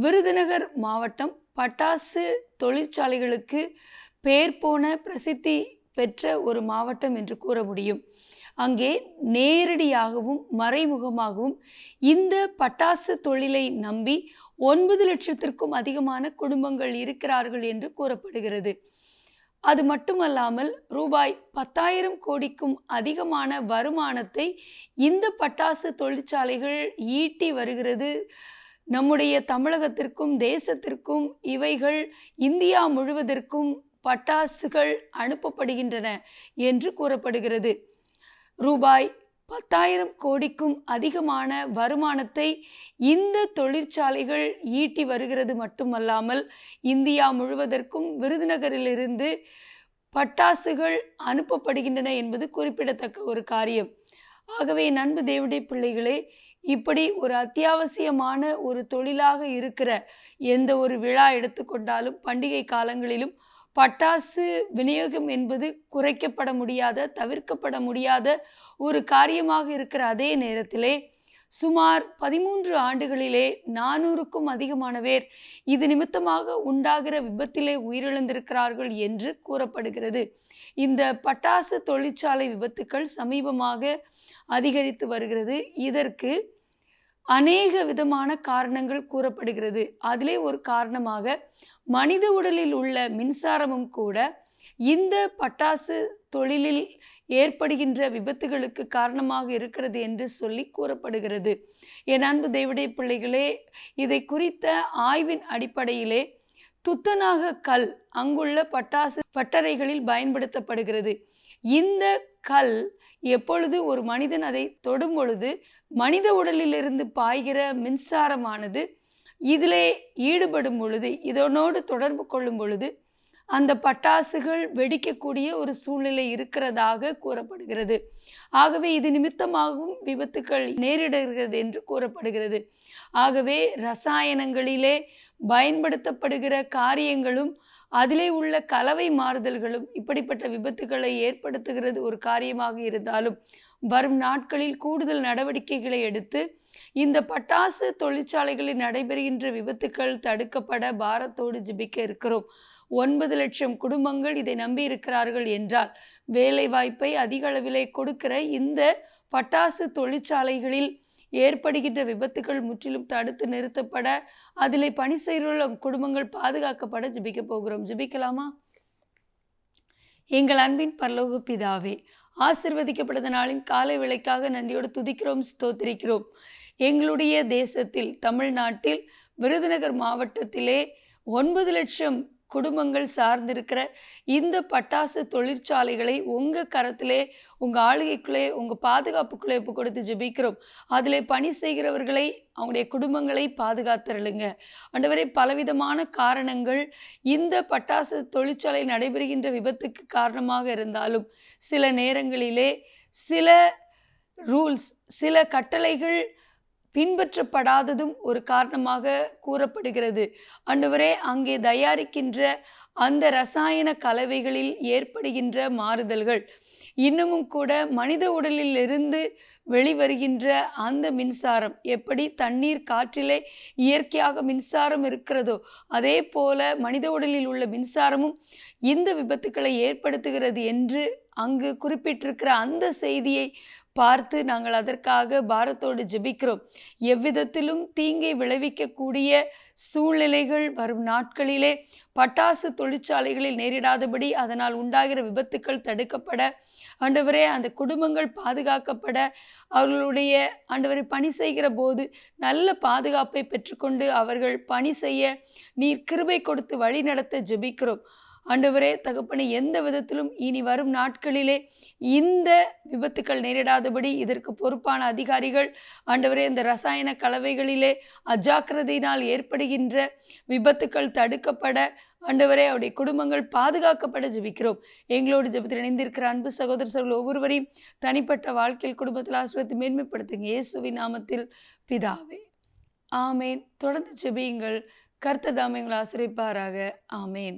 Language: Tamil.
விருதுநகர் மாவட்டம் பட்டாசு தொழிற்சாலைகளுக்கு பேர் போன பிரசித்தி பெற்ற ஒரு மாவட்டம் என்று கூற முடியும். அங்கே நேரடியாகவும் மறைமுகமாகவும் இந்த பட்டாசு தொழிலை நம்பி ஒன்பது லட்சத்திற்கும் அதிகமான குடும்பங்கள் இருக்கிறார்கள் என்று கூறப்படுகிறது. அது மட்டுமல்லாமல் ரூபாய் பத்தாயிரம் கோடிக்கும் அதிகமான வருமானத்தை இந்த பட்டாசு தொழிற்சாலைகள் ஈட்டி வருகிறது. நம்முடைய தமிழகத்திற்கும் தேசத்திற்கும் இவைகள் இந்தியா முழுவதற்கும் பட்டாசுகள் அனுப்பப்படுகின்றன என்று கூறப்படுகிறது. ரூபாய் பத்தாயிரம் கோடிக்கும் அதிகமான வருமானத்தை இந்த தொழிற்சாலைகள் ஈட்டி வருகிறது மட்டுமல்லாமல் இந்தியா முழுவதற்கும் விருதுநகரிலிருந்து பட்டாசுகள் அனுப்பப்படுகின்றன என்பது குறிப்பிடத்தக்க ஒரு காரியம். ஆகவே நண்பு தேவடைய பிள்ளைகளே இப்படி ஒரு அத்தியாவசியமான ஒரு தொழிலாக இருக்கிற எந்த ஒரு விழா எடுத்துக்கொண்டாலும் பண்டிகை காலங்களிலும் பட்டாசு விநியோகம் என்பது குறைக்கப்பட முடியாத தவிர்க்கப்பட முடியாத ஒரு காரியமாக இருக்கிற அதே நேரத்திலே சுமார் பதிமூன்று ஆண்டுகளிலே நானூறுக்கும் அதிகமான பேர் இது நிமித்தமாக உண்டாகிற விபத்திலே உயிரிழந்திருக்கிறார்கள் என்று கூறப்படுகிறது. இந்த பட்டாசு தொழிற்சாலை விபத்துக்கள் சமீபமாக அதிகரித்து வருகிறது. இதற்கு அநேக விதமான காரணங்கள் கூறப்படுகிறது. அதிலே ஒரு காரணமாக மனித உடலில் உள்ள மின்சாரமும் கூட இந்த பட்டாசு தொழிலில் ஏற்படுகின்ற விபத்துகளுக்கு காரணமாக இருக்கிறது என்று சொல்லி கூறப்படுகிறது. என் அன்பு தேவடைய பிள்ளைகளே இதை குறித்த ஆய்வின் அடிப்படையிலே துத்தநாக கல் அங்குள்ள பட்டாசு பட்டறைகளில் பயன்படுத்தப்படுகிறது. இந்த கல் எப்பொழுது ஒரு மனிதன் அதை தொடும் பொழுது மனித உடலிலிருந்து பாய்கிற மின்சாரமானது இதிலே ஈடுபடும் பொழுது இதனோடு தொடர்பு கொள்ளும் பொழுது அந்த பட்டாசுகள் வெடிக்கக்கூடிய ஒரு சூழ்நிலை இருக்கிறதாக கூறப்படுகிறது. ஆகவே இது நிமித்தமாகவும் விபத்துக்கள் நேரிடுகிறது என்று கூறப்படுகிறது. ஆகவே ரசாயனங்களிலே பயன்படுத்தப்படுகிற காரியங்களும் அதிலே உள்ள கலவை மாறுதல்களும் இப்படிப்பட்ட விபத்துகளை ஏற்படுத்துகிறது ஒரு காரியமாக இருந்தாலும் வரும் நாட்களில் கூடுதல் நடவடிக்கைகளை எடுத்து இந்த பட்டாசு தொழிற்சாலைகளில் நடைபெறுகின்ற விபத்துக்கள் தடுக்கப்பட பாரத்தோடு ஜிபிக்க இருக்கிறோம். ஒன்பது லட்சம் குடும்பங்கள் இதை நம்பி இருக்கிறார்கள் என்றால் வேலை வாய்ப்பை அதிக அளவிலே கொடுக்கிற இந்த பட்டாசு தொழிற்சாலைகளில் ஏற்படுகின்ற விபத்துகள் முற்றிலும் தடுத்து நிறுத்தப்பட அதிலே பணி செய்கிற குடும்பங்கள் பாதுகாக்கப்பட ஜிபிக்க போகிறோம். ஜிபிக்கலாமா? எங்கள் அன்பின் பரலோக பிதாவே ஆசிர்வதிக்கப்பட்ட நாளின் காலை விலைக்காக நன்றியோடு துதிக்கிறோம் ஸ்தோத்திரிக்கிறோம். எங்களுடைய தேசத்தில் தமிழ்நாட்டில் விருதுநகர் மாவட்டத்திலே ஒன்பது லட்சம் குடும்பங்கள் சார்ந்திருக்கிற இந்த பட்டாசு தொழிற்சாலைகளை உங்கள் கரத்திலே உங்கள் ஆளுகைக்குள்ளே உங்கள் பாதுகாப்புக்குள்ளே இப்போ கொடுத்து ஜெபிக்கிறோம். அதில் பணி செய்கிறவர்களை அவங்களுடைய குடும்பங்களை பாதுகாத்துருளுங்க. ஆண்டவரே பலவிதமான காரணங்கள் இந்த பட்டாசு தொழிற்சாலை நடைபெறுகின்ற விபத்துக்கு காரணமாக இருந்தாலும் சில நேரங்களிலே சில ரூல்ஸ் சில கட்டளைகள் பின்பற்றப்படாததும் ஒரு காரணமாக கூறப்படுகிறது. அன்றுவரே அங்கே தயாரிக்கின்ற அந்த ரசாயன கலவைகளில் ஏற்படுகின்ற மாறுதல்கள் இன்னமும் கூட மனித உடலில் இருந்து வெளிவருகின்ற அந்த மின்சாரம் எப்படி தண்ணீர் காற்றிலே இயற்கையாக மின்சாரம் இருக்கிறதோ அதே போல மனித உடலில் உள்ள மின்சாரமும் இந்த விபத்துக்களை ஏற்படுத்துகிறது என்று அங்கு குறிப்பிட்டிருக்கிற அந்த செய்தியை பார்த்து நாங்கள் அதற்காக பாரத்தோடு ஜெபிக்கிறோம். எவ்விதத்திலும் தீங்கை விளைவிக்கக்கூடிய சூழ்நிலைகள் வரும் நாட்களிலே பட்டாசு தொழிற்சாலைகளில் நேரிடாதபடி அதனால் உண்டாகிற விபத்துக்கள் தடுக்கப்பட ஆண்டவரே அந்த குடும்பங்கள் பாதுகாக்கப்பட அவர்களுடைய ஆண்டவரை பணி செய்கிற போது நல்ல பாதுகாப்பை பெற்றுக்கொண்டு அவர்கள் பணி செய்ய நீர் கிருபை கொடுத்து வழி நடத்த ஜெபிக்கிறோம். ஆண்டவரே தகப்பனை எந்த விதத்திலும் இனி வரும் நாட்களிலே இந்த விபத்துக்கள் நேரிடாதபடி இதற்கு பொறுப்பான அதிகாரிகள் ஆண்டவரே இந்த ரசாயன கலவைகளிலே அஜாக்கிரதையினால் ஏற்படுகின்ற விபத்துக்கள் தடுக்கப்பட ஆண்டவரே அவருடைய குடும்பங்கள் பாதுகாக்கப்பட ஜெபிக்கிறோம். எங்களோடு ஜபத்தில் இணைந்திருக்கிற அன்பு சகோதரர்கள் ஒவ்வொருவரையும் தனிப்பட்ட வாழ்க்கையில் குடும்பத்தில் ஆசிரியத்தை மேன்மைப்படுத்துங்க. இயேசுவின் நாமத்தில் பிதாவே. ஆமேன். தொடர்ந்து ஜெபியுங்கள். கர்த்ததாம் எங்களை ஆசிரியப்பாராக ஆமேன்.